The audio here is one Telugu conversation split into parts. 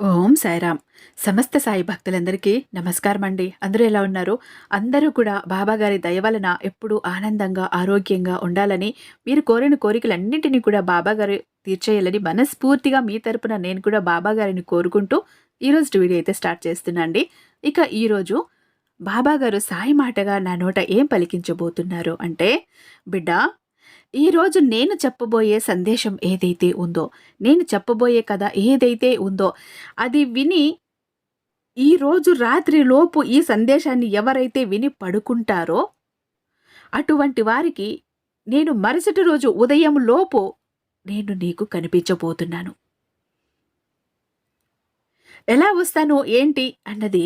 ఓం సాయిరామ్. సమస్త సాయి భక్తులందరికీ నమస్కారం అండి అందరూ ఎలా ఉన్నారు? అందరూ కూడా బాబాగారి దయ వలన ఎప్పుడూ ఆనందంగా ఆరోగ్యంగా ఉండాలని మీరు కోరిన కోరికలన్నింటినీ కూడా బాబాగారు తీర్చేయాలని మనస్ఫూర్తిగా మీ తరపున నేను కూడా బాబాగారిని కోరుకుంటూ ఈరోజు వీడియో అయితే స్టార్ట్ చేస్తున్నాండి ఇక ఈరోజు బాబాగారు సాయి మాటగా నా నోట ఏం పలికించబోతున్నారు అంటే బిడ్డ ఈరోజు నేను చెప్పబోయే సందేశం ఏదైతే ఉందో నేను చెప్పబోయే కథ ఏదైతే ఉందో అది విని ఈరోజు రాత్రిలోపు ఈ సందేశాన్ని ఎవరైతే విని పడుకుంటారో అటువంటి వారికి నేను మరుసటి రోజు ఉదయం లోపు నేను నీకు కనిపించబోతున్నాను. ఎలా వస్తాను ఏంటి అన్నది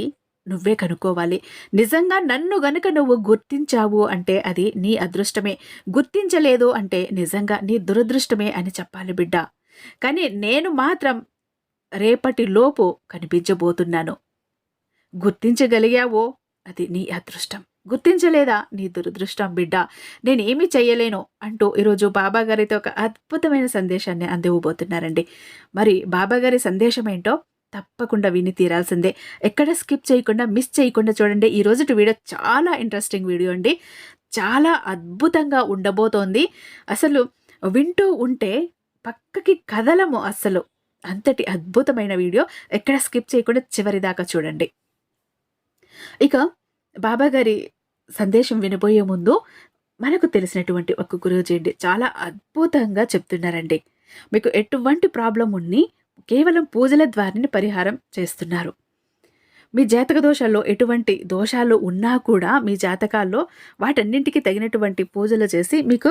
నువ్వే కనుక్కోవాలి. నిజంగా నన్ను గనుక నువ్వు గుర్తించావు అంటే అది నీ అదృష్టమే. గుర్తించలేదు అంటే నిజంగా నీ దురదృష్టమే అని చెప్పాలి బిడ్డ. కానీ నేను మాత్రం రేపటి లోపు కనిపించబోతున్నాను. గుర్తించగలిగావో అది నీ అదృష్టం. గుర్తించలేదా నీ దురదృష్టం బిడ్డ? నేనేమి చేయలేను అంటూ ఈరోజు బాబాగారితో ఒక అద్భుతమైన సందేశాన్ని అందివ్వబోతున్నారండి. మరి బాబాగారి సందేశం ఏంటో తప్పకుండా విని తీరాల్సిందే. ఎక్కడ స్కిప్ చేయకుండా మిస్ చేయకుండా చూడండి. ఈ రోజు వీడియో చాలా ఇంట్రెస్టింగ్ వీడియో అండి. చాలా అద్భుతంగా ఉండబోతోంది. అసలు వింటూ ఉంటే పక్కకి కదలము అసలు అంతటి అద్భుతమైన వీడియో. ఎక్కడ స్కిప్ చేయకుండా చివరి దాకా చూడండి. ఇక బాబా గారి సందేశం వినబోయే ముందు మనకు తెలిసినటువంటి ఒక గురువుజీ అండి. చాలా అద్భుతంగా చెప్తున్నారండి. మీకు ఎటువంటి ప్రాబ్లం ఉన్ని కేవలం పూజల ద్వారానే పరిహారం చేస్తున్నారు. మీ జాతక దోషాల్లో ఎటువంటి దోషాలు ఉన్నా కూడా మీ జాతకాల్లో వాటన్నింటికి తగినటువంటి పూజలు చేసి మీకు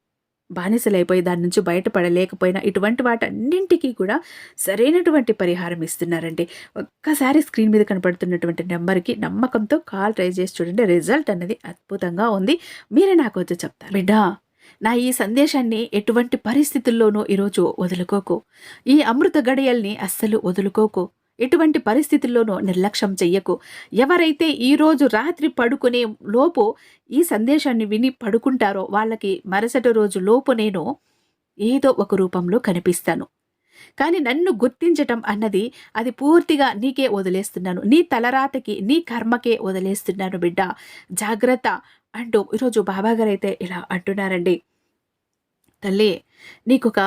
బానిసలైపోయి దాని నుంచి బయటపడలేకపోయినా ఇటువంటి వాటన్నింటికీ కూడా సరైనటువంటి పరిహారం ఇస్తున్నారండి. ఒక్కసారి స్క్రీన్ మీద కనపడుతున్నటువంటి నెంబర్కి నమ్మకంతో కాల్ ట్రై చేసి చూడండి. రిజల్ట్ అనేది అద్భుతంగా ఉంది. మీరే నాకు వచ్చి చెప్తారు. బిడ్డా నా ఈ సందేశాన్ని ఎటువంటి పరిస్థితుల్లోనూ ఈరోజు వదులుకోకు. ఈ అమృత గడియల్ని అస్సలు వదులుకోకు. ఎటువంటి పరిస్థితుల్లోనూ నిర్లక్ష్యం చెయ్యకు. ఎవరైతే ఈరోజు రాత్రి పడుకునే లోపు ఈ సందేశాన్ని విని పడుకుంటారో వాళ్ళకి మరుసటి రోజు లోపు నేను ఏదో ఒక రూపంలో కనిపిస్తాను. కానీ నన్ను గుర్తించటం అన్నది అది పూర్తిగా నీకే వదిలేస్తున్నాను. నీ తలరాతకి నీ కర్మకే వదిలేస్తున్నాను బిడ్డ. జాగ్రత్త అంటూ ఈరోజు బాబాగారు అయితే ఇలా అంటున్నారండి. తల్లి నీకొక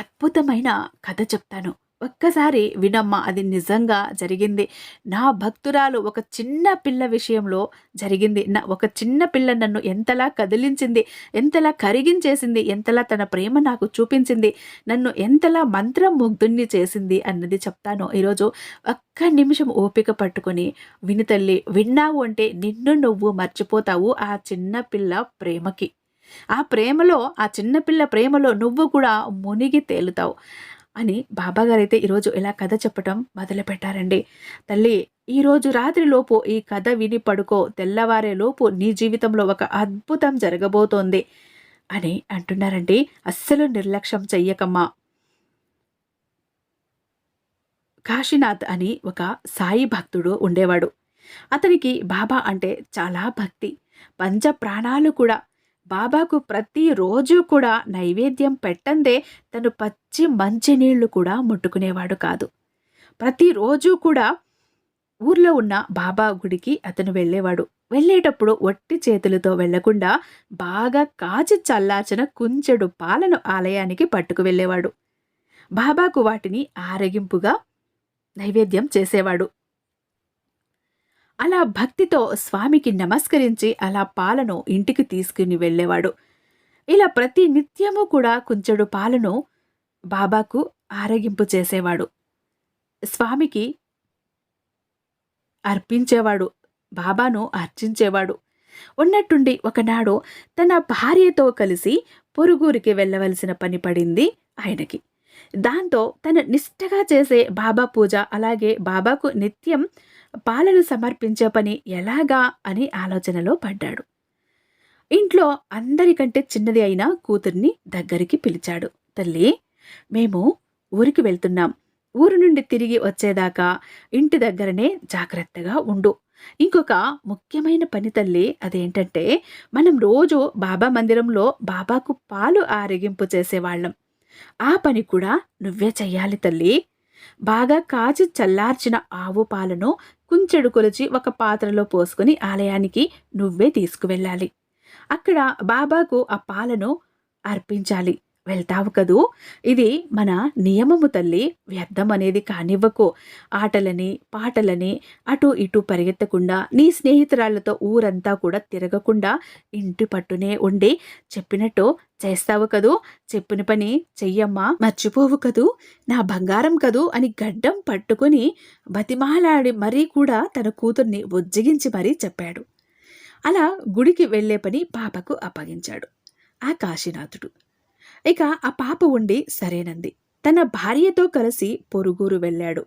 అద్భుతమైన కథ చెప్తాను. ఒక్కసారి వినమ్మా అది నిజంగా జరిగింది. నా భక్తురాలు ఒక చిన్న పిల్ల విషయంలో జరిగింది. నా ఒక చిన్న పిల్ల నన్ను ఎంతలా కదిలించింది ఎంతలా కరిగించేసింది ఎంతలా తన ప్రేమ నాకు చూపించింది నన్ను ఎంతలా మంత్రం ముగ్ధుణ్ణి చేసింది అన్నది చెప్తాను. ఈరోజు ఒక్క నిమిషం ఓపిక పట్టుకొని విని తల్లి విన్నావు అంటే నిన్ను నువ్వు మర్చిపోతావు ఆ చిన్న పిల్ల ప్రేమకి. ఆ ప్రేమలో ఆ చిన్నపిల్ల ప్రేమలో నువ్వు కూడా మునిగి తేలుతావు. అని బాబాగారైతే ఈరోజు ఇలా కథ చెప్పటం మొదలుపెట్టారండి. తల్లి ఈరోజు రాత్రిలోపు ఈ కథ విని పడుకో తెల్లవారేలోపు నీ జీవితంలో ఒక అద్భుతం జరగబోతోంది అని అంటున్నారండి. అస్సలు నిర్లక్ష్యం చెయ్యకమ్మా. కాశీనాథ్ అని ఒక సాయి భక్తుడు ఉండేవాడు. అతనికి బాబా అంటే చాలా భక్తి. పంచ ప్రాణాలు కూడా బాబాకు ప్రతిరోజు కూడా నైవేద్యం పెట్టందే తను పచ్చి మంచినీళ్ళు కూడా ముట్టుకునేవాడు కాదు. ప్రతిరోజు కూడా ఊర్లో ఉన్న బాబా గుడికి అతను వెళ్ళేవాడు. వెళ్ళేటప్పుడు ఒట్టి చేతులతో వెళ్ళకుండా బాగా కాచి చల్లార్చిన కుంచెడు పాలను ఆలయానికి పట్టుకు వెళ్ళేవాడు. బాబాకు వాటిని ఆరగింపుగా నైవేద్యం చేసేవాడు. అలా భక్తితో స్వామికి నమస్కరించి అలా పాలను ఇంటికి తీసుకుని వెళ్ళేవాడు. ఇలా ప్రతి నిత్యము కూడా కుంచెడు పాలను బాబాకు ఆరగింపు చేసేవాడు. స్వామికి అర్పించేవాడు బాబాను అర్చించేవాడు. ఉన్నట్టుండి ఒకనాడు తన భార్యతో కలిసి పొరుగురికి వెళ్ళవలసిన పని పడింది ఆయనకి. దాంతో తన నిష్టగా చేసే బాబా పూజ అలాగే బాబాకు నిత్యం పాలను సమర్పించే పని ఎలాగా అని ఆలోచనలో పడ్డాడు. ఇంట్లో అందరికంటే చిన్నది అయిన కూతుర్ని దగ్గరికి పిలిచాడు. తల్లి మేము ఊరికి వెళ్తున్నాం. ఊరు నుండి తిరిగి వచ్చేదాకా ఇంటి దగ్గరనే జాగ్రత్తగా ఉండు. ఇంకొక ముఖ్యమైన పని తల్లి అదేంటంటే మనం రోజు బాబా మందిరంలో బాబాకు పాలు ఆరగింపు చేసేవాళ్ళం. ఆ పని కూడా నువ్వే చెయ్యాలి తల్లి. బాగా కాచి చల్లార్చిన ఆవు పాలను కుంచెడు కొలిచి ఒక పాత్రలో పోసుకుని ఆలయానికి నువ్వే తీసుకువెళ్ళాలి. అక్కడ బాబాకు ఆ పాలను అర్పించాలి. వెళ్తావు కదూ? ఇది మన నియమము తల్లి. వ్యర్థం అనేది కానివ్వకు. ఆటలని పాటలని అటు ఇటు పరిగెత్తకుండా నీ స్నేహితురాళ్ళతో ఊరంతా కూడా తిరగకుండా ఇంటి పట్టునే ఉండి చెప్పినట్టు చేస్తావు కదూ? చెప్పిన పని చెయ్యమ్మా. మర్చిపోవు కదూ? నా బంగారం కదూ? అని గడ్డం పట్టుకుని బతిమాలాడి మరీ కూడా తన కూతుర్ని ఉజ్జగించి మరీ చెప్పాడు. అలా గుడికి వెళ్ళే పని పాపకు అప్పగించాడు. ఆ కాశీనాథుడు. ఇక ఆ పాప ఉండి సరేనంది. తన భార్యతో కలిసి పొరుగురు వెళ్ళాడు.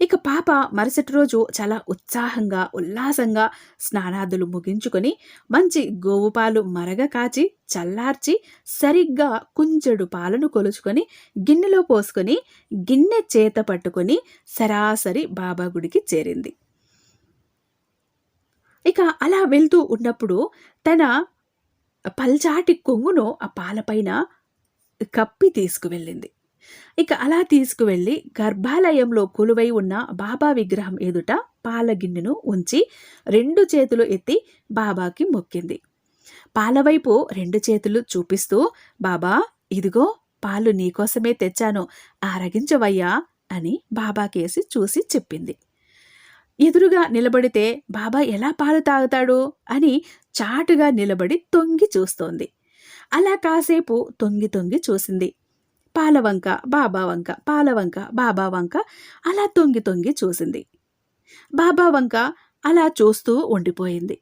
ఇక పాప మరుసటి రోజు చాలా ఉత్సాహంగా ఉల్లాసంగా స్నానాదులు ముగించుకొని మంచి గోవు పాలు మరగ కాచి చల్లార్చి సరిగ్గా కుంచెడు పాలను కొలుచుకొని గిన్నెలో పోసుకొని గిన్నె చేత పట్టుకొని సరాసరి బాబా గుడికి చేరింది. ఇక అలా వెళ్తూ ఉన్నప్పుడు తన పల్చాటి కొంగును ఆ పాలపైన కప్పి తీసుకువెళ్ళింది. ఇక అలా తీసుకువెళ్ళి గర్భాలయంలో కొలువై ఉన్న బాబా విగ్రహం ఎదుట పాల గిన్నెను ఉంచి రెండు చేతులు ఎత్తి బాబాకి మొక్కింది. పాలవైపు రెండు చేతులు చూపిస్తూ బాబా ఇదిగో పాలు నీకోసమే తెచ్చాను ఆరగించవయ్యా అని బాబాకేసి చూసి చెప్పింది. ఎదురుగా నిలబడితే బాబా ఎలా పాలు తాగుతాడు? అని చాటుగా నిలబడి తొంగి చూస్తోంది. అలా కాసేపు తొంగి తొంగి చూసింది. పాలవంక బాబా వంక పాలవంక బాబా వంక అలా తొంగి తొంగి చూసింది. బాబా వంక అలా చూస్తూ ఉండిపోయింది.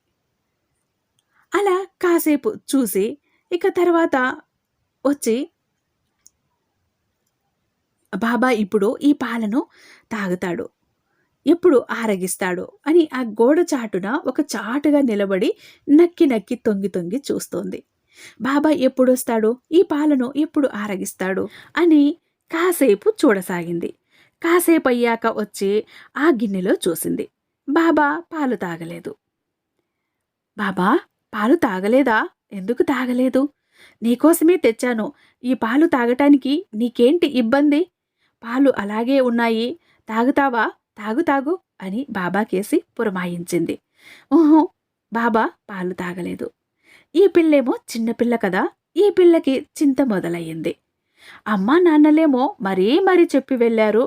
అలా కాసేపు చూసి ఇక తర్వాత వచ్చి బాబా ఇప్పుడు ఈ పాలను తాగుతాడు. ఎప్పుడు ఆరగిస్తాడు? అని ఆ గోడ చాటున ఒక చాటుగా నిలబడి నక్కి నక్కి తొంగి తొంగి చూస్తోంది. బాబా ఎప్పుడొస్తాడు? ఈ పాలను ఎప్పుడు ఆరగిస్తాడు? అని కాసేపు చూడసాగింది. కాసేపు అయ్యాక వచ్చి ఆ గిన్నెలో చూసింది. బాబా పాలు తాగలేదు. బాబా పాలు తాగలేదా? ఎందుకు తాగలేదు? నీకోసమే తెచ్చాను. ఈ పాలు తాగటానికి నీకేంటి ఇబ్బంది? పాలు అలాగే ఉన్నాయి. తాగుతావా? తాగు తాగు అని బాబాకేసి పురమాయించింది. ఓహో బాబా పాలు తాగలేదు. ఈ పిల్లేమో చిన్నపిల్ల కదా ఈ పిల్లకి చింత మొదలయ్యింది. అమ్మా నాన్నలేమో మరీ మరీ చెప్పి వెళ్ళారు.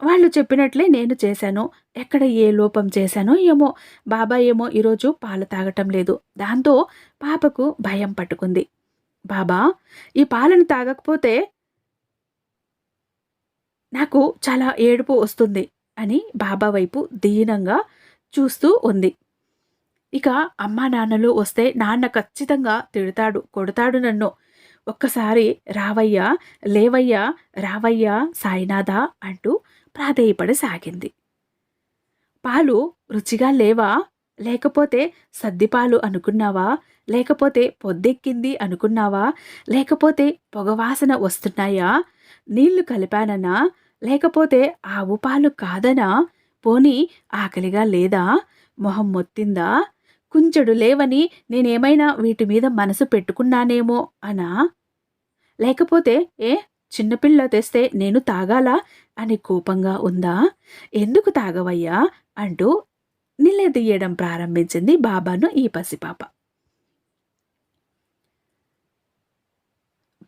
వాళ్ళు చెప్పినట్లే నేను చేశాను ఎక్కడ ఏ లోపం చేశానో ఏమో బాబా ఏమో ఈరోజు పాలు తాగటం లేదు దాంతో పాపకు భయం పట్టుకుంది. బాబా ఈ పాలను తాగకపోతే నాకు చాలా ఏడుపు వస్తుంది అని బాబా వైపు దీనంగా చూస్తూ ఉంది. ఇక అమ్మా నాన్నలు వస్తే నాన్న ఖచ్చితంగా తిడతాడు కొడతాడు నన్ను. ఒక్కసారి రావయ్యా లేవయ్యా రావయ్యా సాయినాథా అంటూ ప్రాధేయపడి సాగింది. పాలు రుచిగా లేవా? లేకపోతే సద్దిపాలు అనుకున్నావా? లేకపోతే పొద్దెక్కింది అనుకున్నావా? లేకపోతే పొగవాసన వస్తున్నాయా? నీళ్ళు కలిపాననా? లేకపోతే ఆవు పాలు కాదనా? పోని ఆకలిగా లేదా? మొహం మొత్తిందా? కుంచెడు లేవని నేనేమైనా వీటి మీద మనసు పెట్టుకున్నానేమో అనా? లేకపోతే ఏ? చిన్నపిల్ల తెస్తే నేను తాగాలా? అని కోపంగా ఉందా? ఎందుకు తాగవయ్యా? అంటూ నిలదీయడం ప్రారంభించింది బాబాను ఈ పసిపాప.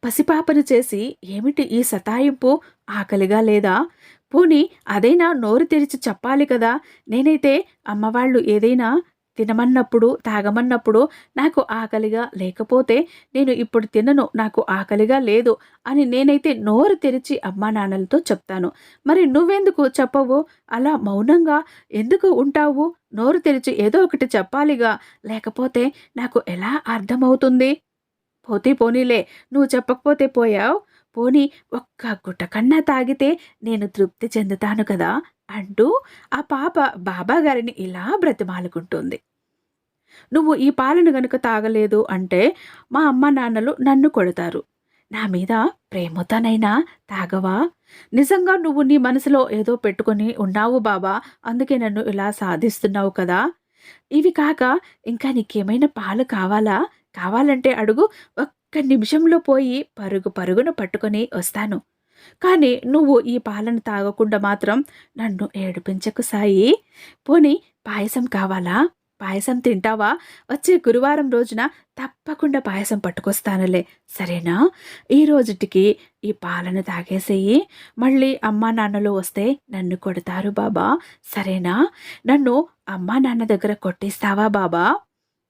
పసిపాపను చేసి ఏమిటి ఈ సతాయింపు? ఆకలిగా లేదా? పోని అదైనా నోరు తెరిచి చెప్పాలి కదా? నేనైతే అమ్మవాళ్ళు ఏదైనా తినమన్నప్పుడు తాగమన్నప్పుడు నాకు ఆకలిగా లేకపోతే నేను ఇప్పుడు తినను నాకు ఆకలిగా లేదు అని నేనైతే నోరు తెరిచి అమ్మా నాన్నలతో చెప్తాను. మరి నువ్వెందుకు చెప్పవు? అలా మౌనంగా ఎందుకు ఉంటావు? నోరు తెరిచి ఏదో ఒకటి చెప్పాలిగా లేకపోతే నాకు ఎలా అర్థమవుతుంది? పోతే పోనీలే నువ్వు చెప్పకపోతే పోయావు? పోనీ ఒక్క గుట్ట కన్నా తాగితే నేను తృప్తి చెందుతాను కదా? అంటూ ఆ పాప బాబా గారిని ఇలా బ్రతిమాలుకుంటుంది. నువ్వు ఈ పాలను గనుక తాగలేదు అంటే మా అమ్మ నాన్నలు నన్ను కొడతారు. నా మీద ప్రేమతోనైనా తాగవా? నిజంగా నువ్వు నీ మనసులో ఏదో పెట్టుకొని ఉన్నావు బాబా అందుకే నన్ను ఇలా సాధిస్తున్నావు కదా. ఇవి కాక ఇంకా నీకేమైనా పాలు కావాలా? కావాలంటే అడుగు ఒక్క నిమిషంలో పోయి పరుగు పరుగును పట్టుకొని వస్తాను. కానీ నువ్వు ఈ పాలను తాగకుండా మాత్రం నన్ను ఏడిపించకు సాయి. పోనీ పాయసం కావాలా? పాయసం తింటావా? వచ్చే గురువారం రోజున తప్పకుండా పాయసం పట్టుకొస్తానులే. సరేనా? ఈ రోజుటికి ఈ పాలను తాగేసేయి. మళ్ళీ అమ్మా నాన్నలు వస్తే నన్ను కొడతారు బాబా. సరేనా? నన్ను అమ్మా నాన్న దగ్గర కొట్టిస్తావా బాబా?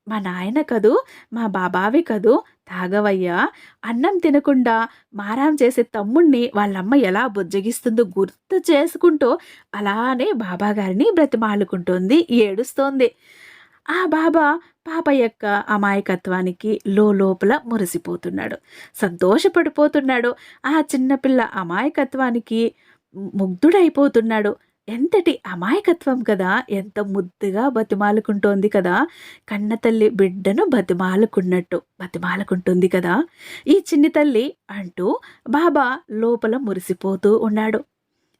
మా నాయన కదూ? మా బాబావి కదూ? తాగవయ్యా. అన్నం తినకుండా మారాం చేసే తమ్ముణ్ణి వాళ్ళమ్మ ఎలా బుజ్జగిస్తుందో గుర్తు చేసుకుంటూ అలానే బాబాగారిని బ్రతిమాలుకుంటుంది ఏడుస్తోంది. ఆ బాబా పాప యొక్క అమాయకత్వానికి లోపల మురిసిపోతున్నాడు సంతోషపడిపోతున్నాడు. ఆ చిన్నపిల్ల అమాయకత్వానికి ముగ్ధుడైపోతున్నాడు. ఎంతటి అమాయకత్వం కదా! ఎంత ముద్దుగా బతిమాలుకుంటోంది కదా! కన్న తల్లి బిడ్డను బతిమాలుకున్నట్టు బతిమాలుకుంటుంది కదా! ఈ చిన్ని తల్లి అంటూ బాబా లోపల మురిసిపోతూ ఉన్నాడు.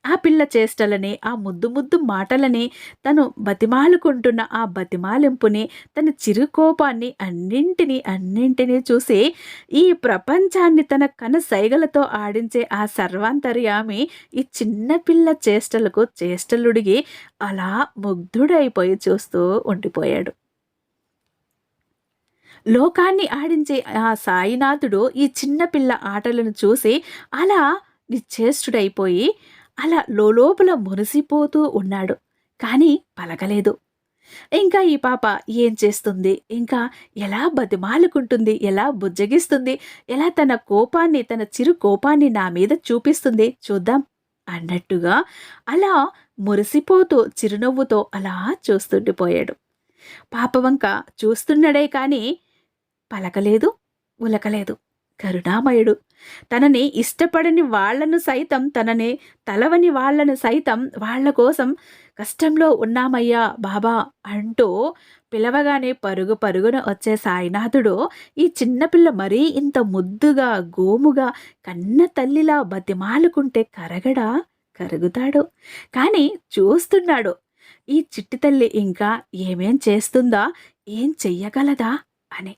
ఆ పిల్ల చేష్టలని ఆ ముద్దు ముద్దు మాటలని తను బతిమాలుకుంటున్న ఆ బతిమాలింపుని తన చిరుకోపాన్ని అన్నింటినీ అన్నింటినీ చూసి ఈ ప్రపంచాన్ని తన కన సైగలతో ఆడించే ఆ సర్వాంతర్యామి ఈ చిన్నపిల్ల చేష్టలకు చేష్టలుడిగి అలా ముగ్ధుడైపోయి చూస్తూ ఉండిపోయాడు. లోకాన్ని ఆడించే ఆ సాయినాథుడు ఈ చిన్నపిల్ల ఆటలను చూసి అలా నిశ్చేష్టుడైపోయి అలా లోపల మురిసిపోతూ ఉన్నాడు. కానీ పలకలేదు. ఇంకా ఈ పాప ఏం చేస్తుంది? ఇంకా ఎలా బతిమాలుకుంటుంది? ఎలా బుజ్జగిస్తుంది? ఎలా తన కోపాన్ని తన చిరు కోపాన్ని నా మీద చూపిస్తుంది? చూద్దాం అన్నట్టుగా అలా మురిసిపోతూ చిరునవ్వుతో అలా చూస్తుండిపోయాడు పాప వంక చూస్తున్నాడే కానీ పలకలేదు ఉలకలేదు. కరుణామయుడు. తనని ఇష్టపడని వాళ్ళను సైతం తనని తలవని వాళ్ళను సైతం వాళ్ళ కోసం కష్టంలో ఉన్నామయ్యా బాబా అంటూ పిలవగానే పరుగు పరుగున వచ్చే సాయినాథుడు ఈ చిన్నపిల్ల మరీ ఇంత ముద్దుగా గోముగా కన్న తల్లిలా బతిమాలుకుంటే కరగడా? కరుగుతాడు. కానీ చూస్తున్నాడు. ఈ చిట్టి తల్లి ఇంకా ఏమేం చేస్తుందా? ఏం చెయ్యగలదా? అని.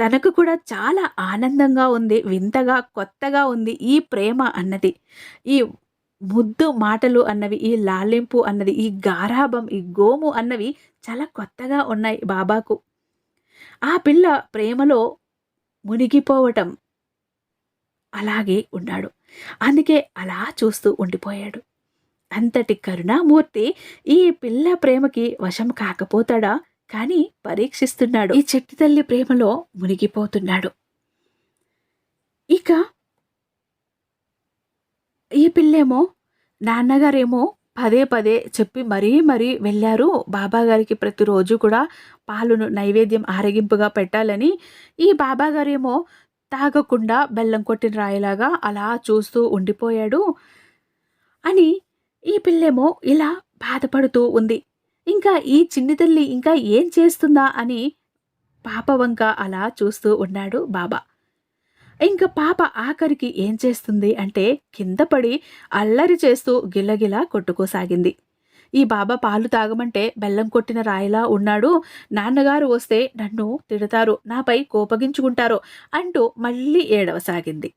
తనకు కూడా చాలా ఆనందంగా ఉంది వింతగా కొత్తగా ఉంది ఈ ప్రేమ అన్నది. ఈ ముద్దు మాటలు అన్నవి ఈ లాలింపు అన్నది ఈ గారాభం ఈ గోము అన్నవి చాలా కొత్తగా ఉన్నాయి బాబాకు. ఆ పిల్ల ప్రేమలో మునిగిపోవటం అలాగే ఉన్నాడు. అందుకే అలా చూస్తూ ఉండిపోయాడు. అంతటి కరుణామూర్తి ఈ పిల్ల ప్రేమకి వశం కాకపోతాడా? కానీ పరీక్షిస్తున్నాడు. ఈ చెట్టు తల్లి ప్రేమలో మునిగిపోతున్నాడు. ఇక ఈ పిల్లేమో నాన్నగారేమో పదే పదే చెప్పి మరీ మరీ వెళ్ళారు. బాబాగారికి ప్రతిరోజు కూడా పాలును నైవేద్యం ఆరగింపుగా పెట్టాలని ఈ బాబాగారేమో తాగకుండా బెల్లం కొట్టిన రాయిలాగా అలా చూస్తూ ఉండిపోయాడు అని ఈ పిల్లేమో ఇలా బాధపడుతూ ఉంది. ఇంకా ఈ చిన్ని తల్లి ఇంకా ఏం చేస్తుందా అని పాప వంక అలా చూస్తూ ఉన్నాడు బాబా. ఇంకా పాప ఆఖరికి ఏం చేస్తుంది అంటే కింద పడి అల్లరి చేస్తూ గిల్లగిలా కొట్టుకోసాగింది. ఈ బాబా పాలు తాగమంటే బెల్లం కొట్టిన రాయిలా ఉన్నాడు నాన్నగారు వస్తే నన్ను తిడతారు నాపై కోపగించుకుంటారు అంటూ మళ్ళీ ఏడవసాగింది.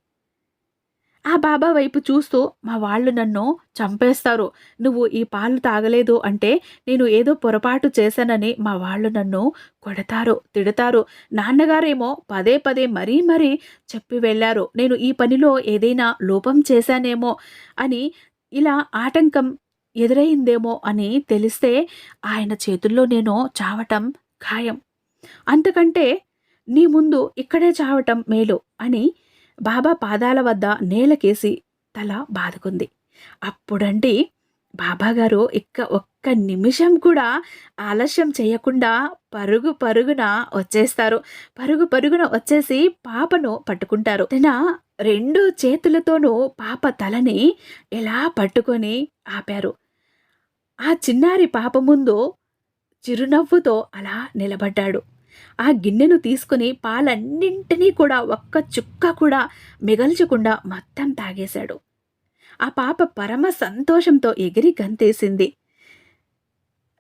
ఆ బాబా వైపు చూస్తూ మా వాళ్ళు నన్ను చంపేస్తారు. నువ్వు ఈ పాలు తాగలేదు అంటే నేను ఏదో పొరపాటు చేశానని మా వాళ్ళు నన్ను కొడతారు తిడతారు. నాన్నగారేమో పదే పదే మరీ మరీ చెప్పి వెళ్ళారు. నేను ఈ పనిలో ఏదైనా లోపం చేశానేమో అని ఇలా ఆటంకం ఎదురైందేమో అని తెలిస్తే ఆయన చేతుల్లో నేను చావటం ఖాయం. అంతకంటే నీ ముందు ఇక్కడే చావటం మేలు అని బాబా పాదాల వద్ద నేలకేసి తల బాదుకుంది. అప్పుడండి బాబాగారు ఇక్క ఒక్క నిమిషం కూడా ఆలస్యం చేయకుండా పరుగు పరుగున వచ్చేస్తారు. పరుగు పరుగున వచ్చేసి పాపను పట్టుకుంటారు. తన రెండు చేతులతోనూ పాప తలని ఎలా పట్టుకొని ఆపారు. ఆ చిన్నారి పాప ముందు చిరునవ్వుతో అలా నిలబడ్డాడు. ఆ గిన్నెను తీసుకుని పాలన్నింటినీ కూడా ఒక్క చుక్క కూడా మిగల్చకుండా మొత్తం తాగేశాడు. ఆ పాప పరమ సంతోషంతో ఎగిరి గంతేసింది.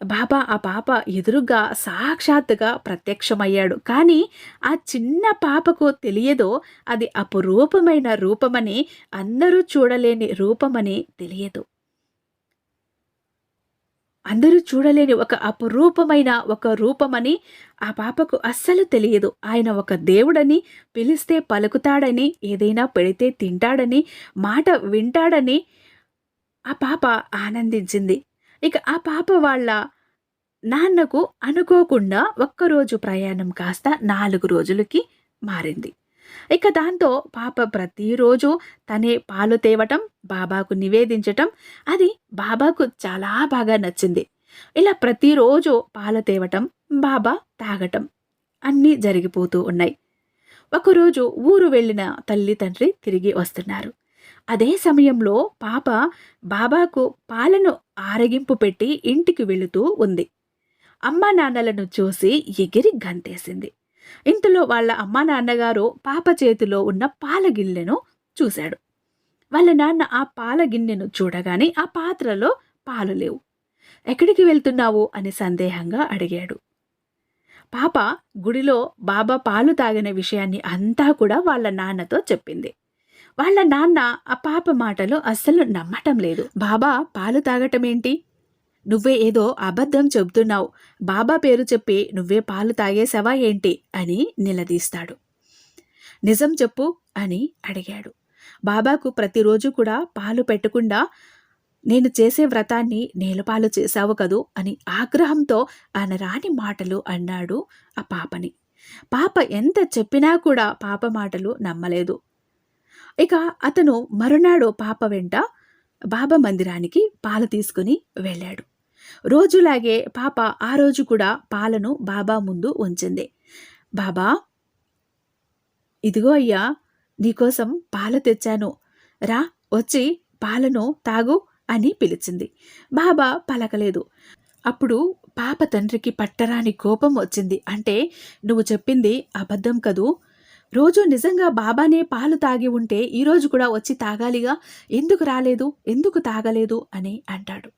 బాబా ఆ పాప ఎదురుగా సాక్షాత్తుగా ప్రత్యక్షమయ్యాడు. కానీ ఆ చిన్న పాపకు తెలియదో అది అపురూపమైన రూపమని అందరూ చూడలేని రూపమని తెలియదు. అందరూ చూడలేని ఒక అపురూపమైన ఒక రూపమని ఆ పాపకు అస్సలు తెలియదు. ఆయన ఒక దేవుడని పిలిస్తే పలుకుతాడని ఏదైనా పెడితే తింటాడని మాట వింటాడని ఆ పాప ఆనందించింది. ఇక ఆ పాప వాళ్ళ నాన్నకు అనుకోకుండా ఒక్కరోజు ప్రయాణం కాస్త నాలుగు రోజులకి మారింది. ఇక దాంతో పాప ప్రతిరోజు తనే పాలు తేవటం బాబాకు నివేదించటం అది బాబాకు చాలా బాగా నచ్చింది. ఇలా ప్రతిరోజు పాలు తేవటం బాబా తాగటం అన్నీ జరిగిపోతూ ఉన్నాయి. ఒకరోజు ఊరు వెళ్ళిన తల్లి తండ్రి తిరిగి వస్తున్నారు. అదే సమయంలో పాప బాబాకు పాలను ఆరగింపు పెట్టి ఇంటికి వెళుతూ ఉంది. అమ్మా నాన్నలను చూసి ఎగిరి గంతేసింది. ఇంతలో వాళ్ళ అమ్మా నాన్నగారు పాప చేతిలో ఉన్న పాల గిన్నెను చూశాడు. వాళ్ళ నాన్న ఆ పాల గిన్నెను చూడగానే ఆ పాత్రలో పాలు లేవు. ఎక్కడికి వెళ్తున్నావు? అని సందేహంగా అడిగాడు. పాప గుడిలో బాబా పాలు తాగిన విషయాన్ని అంతా కూడా వాళ్ళ నాన్నతో చెప్పింది. వాళ్ళ నాన్న ఆ పాప మాటలు అస్సలు నమ్మటం లేదు. బాబా పాలు తాగటమేంటి? నువ్వే ఏదో అబద్ధం చెబుతున్నావు. బాబా పేరు చెప్పి నువ్వే పాలు తాగేశావా ఏంటి? అని నిలదీస్తాడు. నిజం చెప్పు అని అడిగాడు. బాబాకు ప్రతిరోజు కూడా పాలు పెట్టకుండా నేను చేసే వ్రతాన్ని నేలపాలు చేశావు కదూ? అని ఆగ్రహంతో ఆయన రాని మాటలు అన్నాడు ఆ పాపని. పాప ఎంత చెప్పినా కూడా పాప మాటలు నమ్మలేదు. ఇక అతను మరునాడు పాప వెంట బాబా మందిరానికి పాలు తీసుకుని వెళ్ళాడు. రోజులాగే పాప ఆ రోజు కూడా పాలను బాబా ముందు ఉంచింది బాబా ఇదిగో అయ్యా నీకోసం పాలు తెచ్చాను. రా వచ్చి పాలను తాగు అని పిలిచింది. బాబా పలకలేదు. అప్పుడు పాప తండ్రికి పట్టరాని కోపం వచ్చింది. అంటే నువ్వు చెప్పింది అబద్ధం కదూ? రోజు నిజంగా బాబానే పాలు తాగి ఉంటే ఈరోజు కూడా వచ్చి తాగాలిగా? ఎందుకు రాలేదు? ఎందుకు తాగలేదు? అని అంటాడు.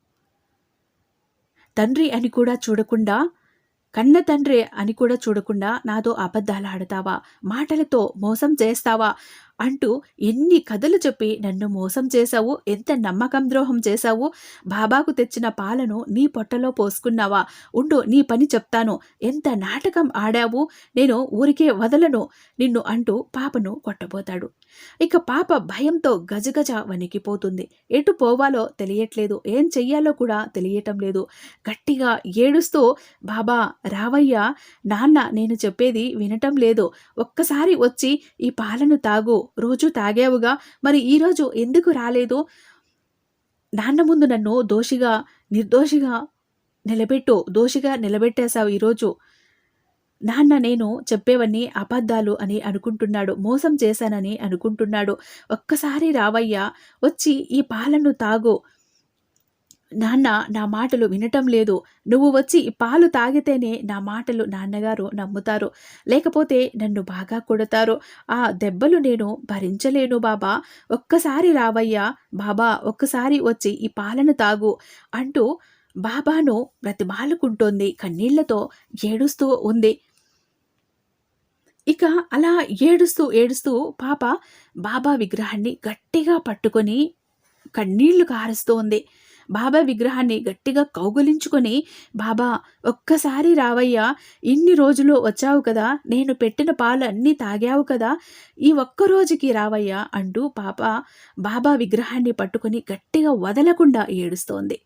తండ్రి అని కూడా చూడకుండా కన్న తండ్రి అని కూడా చూడకుండా నాతో అబద్ధాలు ఆడతావా? మాటలతో మోసం చేస్తావా? అంటూ ఎన్ని కథలు చెప్పి నన్ను మోసం చేశావు ఎంత నమ్మకం ద్రోహం చేశావు బాబాకు తెచ్చిన పాలను నీ పొట్టలో పోసుకున్నావా ఉండు నీ పని చెప్తాను ఎంత నాటకం ఆడావు నేను ఊరికే వదలను నిన్ను అంటూ పాపను కొట్టబోతాడు. ఇక పాప భయంతో గజగజ వణికిపోతుంది. ఎటు పోవాలో తెలియట్లేదు ఏం చెయ్యాలో కూడా తెలియటం లేదు. గట్టిగా ఏడుస్తూ బాబా రావయ్యా నాన్న నేను చెప్పేది వినటం లేదు ఒక్కసారి వచ్చి ఈ పాలను తాగు రోజు తాగావుగా. మరి ఈరోజు ఎందుకు రాలేదు? నాన్న ముందు నన్ను దోషిగా నిర్దోషిగా నిలబెట్టు దోషిగా నిలబెట్టేశావు ఈరోజు నాన్న నేను చెప్పేవన్నీ అబద్ధాలు అని అనుకుంటున్నాడు. మోసం చేశానని అనుకుంటున్నాడు. ఒక్కసారి రావయ్యా వచ్చి ఈ పాలను తాగు. నాన్న నా మాటలు వినటం లేదు. నువ్వు వచ్చి పాలు తాగితేనే నా మాటలు నాన్నగారు నమ్ముతారు. లేకపోతే నన్ను బాగా కొడతారు. ఆ దెబ్బలు నేను భరించలేను బాబా. ఒక్కసారి రావయ్యా బాబా ఒక్కసారి వచ్చి ఈ పాలను తాగు అంటూ బాబాను బ్రతిమాలుకుంటోంది. కన్నీళ్ళతో ఏడుస్తూ ఉంది. ఇక అలా ఏడుస్తూ ఏడుస్తూ పాప బాబా విగ్రహాన్ని గట్టిగా పట్టుకొని కన్నీళ్ళు కారుస్తూ ఉంది బాబా విగ్రహాన్ని గట్టిగా కౌగులించుకొని బాబా ఒక్కసారి రావయ్యా ఇన్ని రోజులు వచ్చావు కదా నేను పెట్టిన పాలు అన్నీ తాగావు కదా ఈ ఒక్క రోజుకి రావయ్యా అంటూ పాప బాబా విగ్రహాన్ని పట్టుకొని గట్టిగా వదలకుండా ఏడుస్తోంది.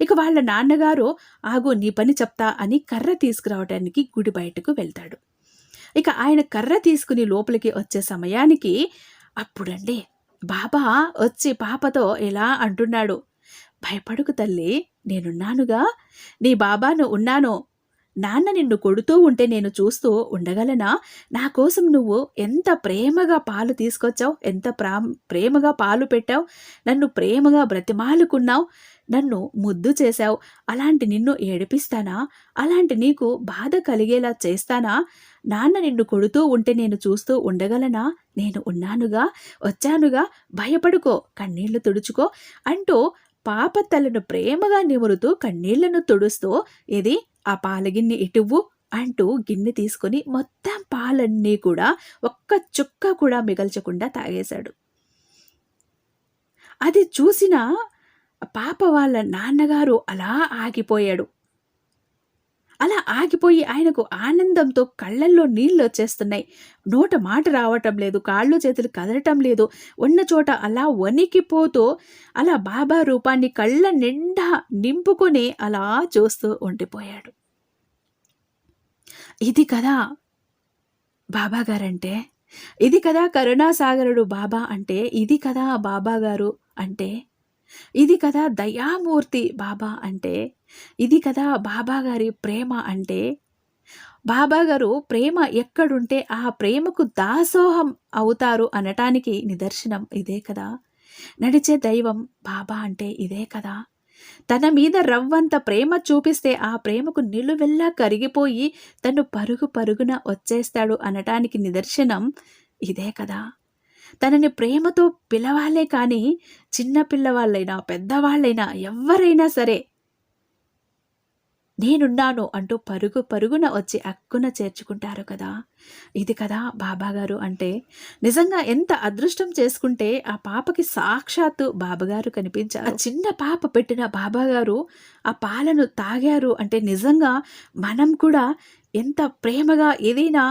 ఇక వాళ్ళ నాన్నగారు ఆగు నీ పని చెప్తా అని కర్ర తీసుకురావడానికి గుడి బయటకు వెళ్తాడు. ఇక ఆయన కర్ర తీసుకుని లోపలికి వచ్చే సమయానికి అప్పుడండి బాబా వచ్చి పాపతో ఎలా అంటున్నాడు? భయపడుకు తల్లి నేనున్నానుగా. నీ బాబాను ఉన్నాను. నాన్న నిన్ను కొడుతూ ఉంటే నేను చూస్తూ ఉండగలనా? నా కోసం నువ్వు ఎంత ప్రేమగా పాలు తీసుకొచ్చావు? ఎంత ప్రా ప్రేమగా పాలు పెట్టావు? నన్ను ప్రేమగా బ్రతిమాలుకున్నావు? నన్ను ముద్దు చేశావు? అలాంటి నిన్ను ఏడిపిస్తానా? అలాంటి నీకు బాధ కలిగేలా చేస్తానా? నాన్న నిన్ను కొడుతూ ఉంటే నేను చూస్తూ ఉండగలనా? నేను ఉన్నానుగా వచ్చానుగా. భయపడుకో కన్నీళ్ళు తుడుచుకో అంటూ పాప తలను ప్రేమగా నిమురుతూ కన్నీళ్ళను తుడుస్తూ ఇది ఆ పాల గిన్నె ఇటువ్వు అంటూ గిన్నె తీసుకుని మొత్తం పాలన్నీ కూడా ఒక్క చుక్క కూడా మిగల్చకుండా తాగేశాడు. అది చూసిన పాప వాళ్ళ నాన్నగారు అలా ఆగిపోయాడు. అలా ఆగిపోయి ఆయనకు ఆనందంతో కళ్ళల్లో నీళ్ళు వచ్చేస్తున్నాయి. నోట మాట రావటం లేదు కాళ్ళు చేతులు కదలటం లేదు. ఉన్న చోట అలా వణికిపోతూ అలా బాబా రూపాన్ని కళ్ళ నిండా నింపుకొని అలా చూస్తూ ఉండిపోయాడు. ఇది కదా బాబా గారంటే? ఇది కదా కరుణాసాగరుడు బాబా అంటే? ఇది కదా బాబా గారు అంటే? ఇది కదా దయామూర్తి బాబా అంటే? ఇది కదా బాబాగారి ప్రేమ అంటే. బాబాగారు ప్రేమ ఎక్కడుంటే ఆ ప్రేమకు దాసోహం అవుతారు అనటానికి నిదర్శనం ఇదే కదా. నడిచే దైవం బాబా అంటే ఇదే కదా. తన మీద రవ్వంత ప్రేమ చూపిస్తే ఆ ప్రేమకు నిలువెల్లా కరిగిపోయి తను పరుగు పరుగున వచ్చేస్తాడు అనటానికి నిదర్శనం ఇదే కదా. తనని ప్రేమతో పిలవాలే కానీ చిన్న పిల్లవాళ్ళైనా పెద్దవాళ్ళైనా ఎవరైనా సరే నేనున్నాను అంటూ పరుగు పరుగున వచ్చి అక్కున చేర్చుకుంటారు కదా. ఇది కదా బాబాగారు అంటే నిజంగా ఎంత అదృష్టం చేసుకుంటే ఆ పాపకి సాక్షాత్తు బాబాగారు కనిపించారు. ఆ చిన్న పాప పెట్టిన బాబాగారు ఆ పాలను తాగారు అంటే నిజంగా మనం కూడా ఎంత ప్రేమగా ఏదైనా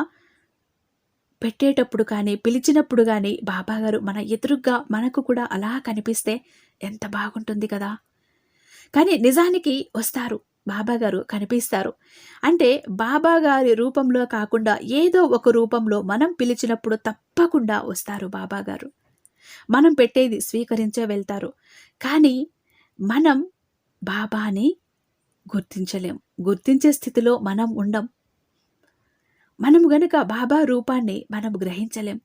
పెట్టేటప్పుడు కానీ పిలిచినప్పుడు కానీ బాబాగారు మన ఎదురుగ్గా మనకు కూడా అలా కనిపిస్తే ఎంత బాగుంటుంది కదా. కానీ నిజానికి వస్తారు. బాబాగారు కనిపిస్తారు. అంటే బాబాగారి రూపంలో కాకుండా ఏదో ఒక రూపంలో మనం పిలిచినప్పుడు తప్పకుండా వస్తారు బాబాగారు. మనం పెట్టేది స్వీకరించే వెళ్తారు. కానీ మనం బాబాని గుర్తించలేం. గుర్తించే స్థితిలో మనం ఉండం. మనం గనుక బాబా రూపాన్ని మనం గ్రహించలేం.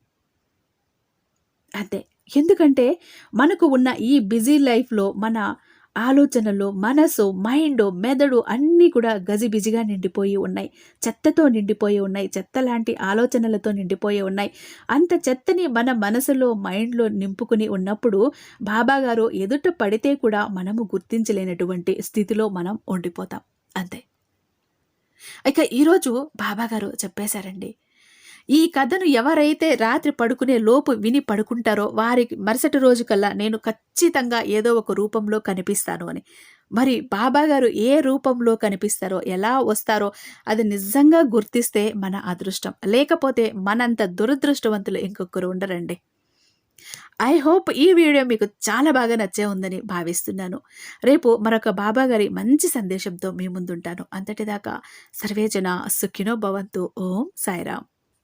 అంతే. ఎందుకంటే మనకు ఉన్న ఈ బిజీ లైఫ్లో మన ఆలోచనలు మనసు మైండ్ మెదడు అన్నీ కూడా గజిబిజిగా నిండిపోయి ఉన్నాయి. చెత్తతో నిండిపోయి ఉన్నాయి. చెత్త లాంటి ఆలోచనలతో నిండిపోయి ఉన్నాయి. అంత చెత్తని మన మనసులో మైండ్లో నింపుకుని ఉన్నప్పుడు బాబాగారు ఎదుట పడితే కూడా మనము గుర్తించలేనటువంటి స్థితిలో మనం ఉండిపోతాం. అంతే. ఇక ఈరోజు బాబాగారు చెప్పేశారండి ఈ కథను ఎవరైతే రాత్రి పడుకునే లోపు విని పడుకుంటారో వారికి మరుసటి రోజు కల్లా నేను ఖచ్చితంగా ఏదో ఒక రూపంలో కనిపిస్తాను అని. మరి బాబా గారు ఏ రూపంలో కనిపిస్తారో ఎలా వస్తారో అది నిజంగా గుర్తిస్తే మన అదృష్టం. లేకపోతే మనంత దురదృష్టవంతులు ఇంకొకరు ఉండరండి. ఐ హోప్ ఈ వీడియో మీకు చాలా బాగా నచ్చే ఉందని భావిస్తున్నాను. రేపు మరొక బాబా గారి మంచి సందేశంతో మీ ముందుంటాను. అంతటిదాకా సర్వేజన సుఖినో భవంతు. ఓం సాయిరామ్.